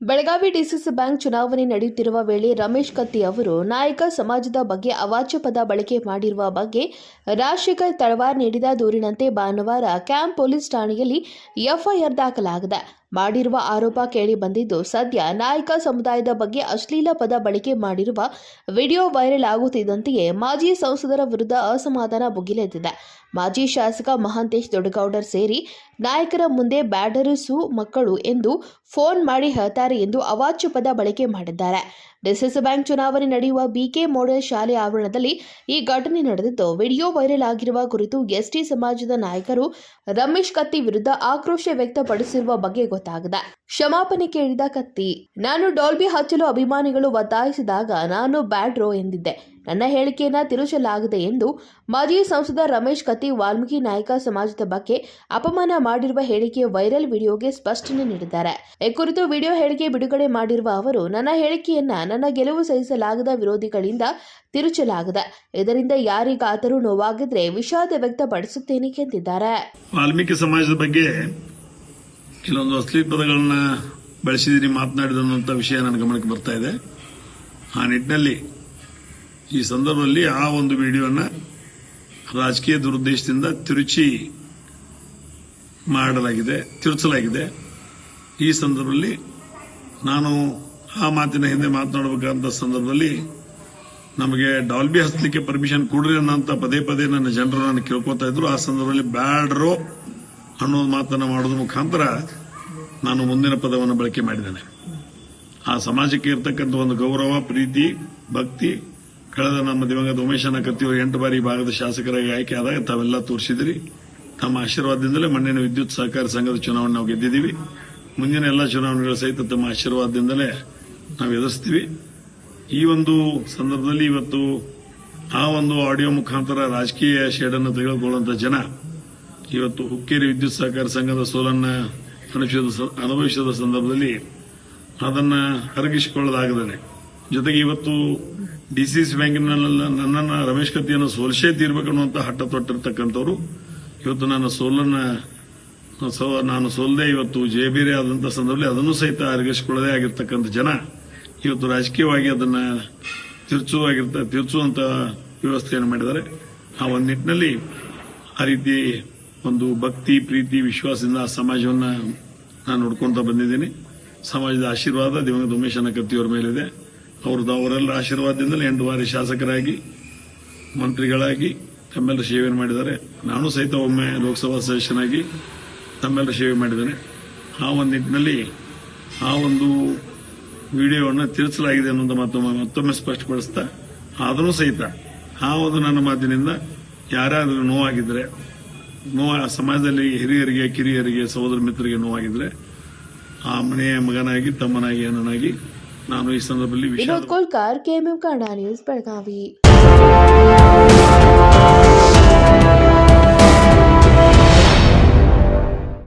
Belagavi DCC bank ಚುನಾವಣೆ ನಡೆಯುತ್ತಿರುವ ವೇಳೆ ರಮೇಶ್ ಕತ್ತಿ ಅವರು ನಾಯಕ ಸಮಾಜದ ಬಗ್ಗೆ ಅವಾಚ್ಯ ಪದ ಬಳಕೆ ಮಾಡಿರುವ ಬಗ್ಗೆ ರಾಜಶೇಖರ್ ತಳವಾರ್ ನೀಡಿದ ದೂರಿನಂತೆ ಭಾನುವಾರ ಕ್ಯಾಂಪ್ ಪೊಲೀಸ್ ಠಾಣೆಯಲ್ಲಿ ಎಫ್ಐಆರ್ ದಾಖಲಾಗಿದೆ. ಮಾಡಿರುವ ಆರೋಪ ಕೇಳಿ ಬಂದಿದ್ದು ಸದ್ಯ ನಾಯಕ ಸಮುದಾಯದ ಬಗ್ಗೆ ಅಶ್ಲೀಲ ಪದ ಬಳಕೆ ಮಾಡಿರುವ ವಿಡಿಯೋ ವೈರಲ್ ಆಗುತ್ತಿದ್ದಂತೆಯೇ ಮಾಜಿ ಸಂಸದರ ವಿರುದ್ಧ ಅಸಮಾಧಾನ ಭುಗಿಲೆದ್ದಿದೆ. ಮಾಜಿ ಶಾಸಕ ಮಹಾಂತೇಶ್ ದೊಡ್ಡಗೌಡರ್ ಸೇರಿ ನಾಯಕರ ಮುಂದೆ ಬ್ಯಾಡರಿಸು ಮಕ್ಕಳು ಎಂದು ಫೋನ್ ಮಾಡಿ ಹೇಳ್ತಾರೆ ಎಂದು ಅವಾಚ್ಯ ಪದ ಬಳಕೆ ಮಾಡಿದ್ದಾರೆ. ಡಿಸಿಸಿ ಬ್ಯಾಂಕ್ ಚುನಾವಣೆ ನಡೆಯುವ ಬಿಕೆ ಮೋಡೆಲ್ ಶಾಲೆ ಆವರಣದಲ್ಲಿ ಈ ಘಟನೆ ನಡೆದಿದ್ದು, ವಿಡಿಯೋ ವೈರಲ್ ಆಗಿರುವ ಕುರಿತು ಎಸ್ಟಿ ಸಮಾಜದ ನಾಯಕರು ರಮೇಶ್ ಕತ್ತಿ ವಿರುದ್ಧ ಆಕ್ರೋಶ ವ್ಯಕ್ತಪಡಿಸಿರುವ ಬಗ್ಗೆ ಗೊತ್ತಾಗಿದೆ. ಕ್ಷಮಾಪಣೆ ಕೇಳಿದ ಕತ್ತಿ, ನಾನು ಡಾಲ್ಬಿ ಹಚ್ಚಲು ಅಭಿಮಾನಿಗಳು ಒತ್ತಾಯಿಸಿದಾಗ ನಾನು ಬ್ಯಾಡ್ರೋ ಎಂದಿದ್ದೆ. ನನ್ನ ಹೇಳಿಕೆಯನ್ನ ತಿರುಚಲಾಗಿದೆ ಎಂದು ಮಾಜಿ ಸಂಸದ ರಮೇಶ್ ಕತ್ತಿ ವಾಲ್ಮೀಕಿ ನಾಯಕ ಸಮಾಜದ ಬಗ್ಗೆ ಅಪಮಾನ ಮಾಡಿರುವ ಹೇಳಿಕೆಯ ವೈರಲ್ ವಿಡಿಯೋಗೆ ಸ್ಪಷ್ಟನೆ ನೀಡಿದ್ದಾರೆ. ಈ ಕುರಿತು ವಿಡಿಯೋ ಹೇಳಿಕೆ ಬಿಡುಗಡೆ ಮಾಡಿರುವ ಅವರು, ನನ್ನ ಹೇಳಿಕೆಯನ್ನ ನನ್ನ ಗೆಲುವು ಸಹಿಸಲಾಗದ ವಿರೋಧಿಗಳಿಂದ ತಿರುಚಲಾಗಿದೆ. ಇದರಿಂದ ಯಾರಿಗಾದರೂ ನೋವಾಗಿದ್ರೆ ವಿಷಾದ ವ್ಯಕ್ತಪಡಿಸುತ್ತೇನೆ ಎಂದಿದ್ದಾರೆ. ವಾಲ್ಮೀಕಿ ಸಮಾಜದ ಬಗ್ಗೆ ಕೆಲವೊಂದು ಅಶ್ಲೀಲ ಪದಗಳನ್ನ ಬಳಸಿದಿರಿ ಮಾತನಾಡಿದಂತ ವಿಷಯ ನನ್ನ ಗಮನಕ್ಕೆ ಬರ್ತಾ ಇದೆ. ಆ ನಿಟ್ಟಿನಲ್ಲಿ ಈ ಸಂದರ್ಭದಲ್ಲಿ ಆ ಒಂದು ವಿಡಿಯೋನ ರಾಜಕೀಯ ದುರುದ್ದೇಶದಿಂದ ತಿರುಚಿ ಮಾಡಲಾಗಿದೆ, ತಿರುಚಲಾಗಿದೆ. ಈ ಸಂದರ್ಭದಲ್ಲಿ ನಾನು ಆ ಮಾತಿನ ಹಿಂದೆ ಮಾತನಾಡಬೇಕಾದಂತ ಸಂದರ್ಭದಲ್ಲಿ ನಮಗೆ ಡಾಲ್ಬಿ ಹಚ್ಚಲಿಕ್ಕೆ ಪರ್ಮಿಷನ್ ಕೊಡ್ರಿ ಅನ್ನೋಂತ ಪದೇ ಪದೇ ನನ್ನ ಜನರು ನಾನು ಕೇಳ್ಕೊತಾ ಇದ್ರು. ಆ ಸಂದರ್ಭದಲ್ಲಿ ಬ್ಯಾಡ್ರೋ ಅನ್ನೋ ಮಾತನ್ನ ಮಾಡೋದ್ರ ಮುಖಾಂತರ ನಾನು ಮುಂದಿನ ಪದವನ್ನು ಬಳಕೆ ಮಾಡಿದ್ದೇನೆ. ಆ ಸಮಾಜಕ್ಕೆ ಇರತಕ್ಕಂಥ ಒಂದು ಗೌರವ, ಪ್ರೀತಿ, ಭಕ್ತಿ, ಕಳೆದ ನಮ್ಮ ದಿವಂಗತ ಉಮೇಶನ ಕತ್ತಿಯವರು ಎಂಟು ಬಾರಿ ಭಾಗದ ಶಾಸಕರಾಗಿ ಆಯ್ಕೆ ಆದಾಗ ತಾವೆಲ್ಲ ತೋರಿಸಿದ್ರಿ. ತಮ್ಮ ಆಶೀರ್ವಾದದಿಂದಲೇ ಮಣ್ಣಿನ ವಿದ್ಯುತ್ ಸಹಕಾರಿ ಸಂಘದ ಚುನಾವಣೆ ನಾವು ಗೆದ್ದಿದ್ದೀವಿ. ಮುಂದಿನ ಎಲ್ಲ ಚುನಾವಣೆಗಳ ಸಹಿತ ತಮ್ಮ ಆಶೀರ್ವಾದದಿಂದಲೇ ನಾವು ಎದುರಿಸ್ತೀವಿ. ಈ ಒಂದು ಸಂದರ್ಭದಲ್ಲಿ ಇವತ್ತು ಆ ಒಂದು ಆಡಿಯೋ ಮುಖಾಂತರ ರಾಜಕೀಯ ಶೇಡನ್ನು ತೆಗೆದುಕೊಳ್ಳುವಂಥ ಜನ ಇವತ್ತು ಹುಕ್ಕೇರಿ ವಿದ್ಯುತ್ ಸಹಕಾರ ಸಂಘದ ಸೋಲನ್ನ ಅನುಭವಿಸಿದ ಸ- ಅನುಭವಿಸಿದ ಸಂದರ್ಭದಲ್ಲಿ ಅದನ್ನ ಅರಗಿಸಿಕೊಳ್ಳಲಾಗದೇನೆ ಜೊತೆಗೆ ಇವತ್ತು ಡಿಸಿಸಿ ಬ್ಯಾಂಕಿನಲ್ಲ ನನ್ನನ್ನು ರಮೇಶ್ ಕತ್ತಿಯನ್ನು ಸೋಲಿಸೇ ತೀರ್ಬೇಕನ್ನುವಂತಹ ಹಠ ತೊಟ್ಟಿರ್ತಕ್ಕಂಥವ್ರು ಇವತ್ತು ನನ್ನ ಸೋಲನ್ನ, ಸೊ- ನಾನು ಸೋಲದೆ ಇವತ್ತು ಜಯಬೇರೆ ಆದಂತ ಸಂದರ್ಭದಲ್ಲಿ ಅದನ್ನು ಸಹಿತ ಅರಗಿಸಿಕೊಳ್ಳದೇ ಆಗಿರ್ತಕ್ಕಂಥ ಜನ ಇವತ್ತು ರಾಜಕೀಯವಾಗಿ ಅದನ್ನ ತಿರ್ಚುವಾಗಿರ್ತ, ತಿರ್ಚುವಂತ ವ್ಯವಸ್ಥೆಯನ್ನು ಮಾಡಿದ್ದಾರೆ. ಆ ಒಂದು ನಿಟ್ಟಿನಲ್ಲಿ ಆ ರೀತಿ ಒಂದು ಭಕ್ತಿ, ಪ್ರೀತಿ, ವಿಶ್ವಾಸದಿಂದ ಆ ಸಮಾಜವನ್ನ ನಾನು ನೋಡ್ಕೊಂತ ಬಂದಿದ್ದೀನಿ. ಸಮಾಜದ ಆಶೀರ್ವಾದ ದಿವಂಗತ ಉಮೇಶ್ ಕತ್ತಿಯವರ ಮೇಲಿದೆ. ಅವ್ರದ್ದು ಅವರೆಲ್ಲ ಆಶೀರ್ವಾದದಿಂದಲೇ ಎಂಟು ಬಾರಿ ಶಾಸಕರಾಗಿ, ಮಂತ್ರಿಗಳಾಗಿ ತಮ್ಮೆಲ್ಲ ಸೇವೆಯನ್ನು ಮಾಡಿದ್ದಾರೆ. ನಾನು ಸಹಿತ ಒಮ್ಮೆ ಲೋಕಸಭಾ ಸದಸ್ಯನಾಗಿ ತಮ್ಮೆಲ್ಲ ಸೇವೆ ಮಾಡಿದ್ದೇನೆ. ಆ ಒಂದು ನಿಟ್ಟಿನಲ್ಲಿ ಆ ಒಂದು ವಿಡಿಯೋವನ್ನು ತಿಳಿಸಲಾಗಿದೆ ಅನ್ನೋದು ಮತ್ತೊಮ್ಮೆ ಮತ್ತೊಮ್ಮೆ ಸ್ಪಷ್ಟಪಡಿಸ್ತಾ, ಆದರೂ ಸಹಿತ ಹಾವುದು ನನ್ನ ಮಾತಿನಿಂದ ಯಾರಾದರೂ ನೋವಾಗಿದ್ರೆ ನೋವ ಸಮಾಜದಲ್ಲಿ ಹಿರಿಯರಿಗೆ, ಕಿರಿಯರಿಗೆ, ಸಹೋದರ ಮಿತ್ರರಿಗೆ ನೋವಾಗಿದ್ರೆ, ಆ ಮನೆಯ ಮಗನಾಗಿ, ತಮ್ಮನಾಗಿ, ಅಣ್ಣನಾಗಿ ನಾನು ಈ ಸಂದರ್ಭದಲ್ಲಿ ವಿನೋದ್ ಕೋಲ್ಕಾರ್, ಕೆಎಂಎಂ ಕನ್ನಡ ನ್ಯೂಸ್, ಬೆಳಗಾವಿ.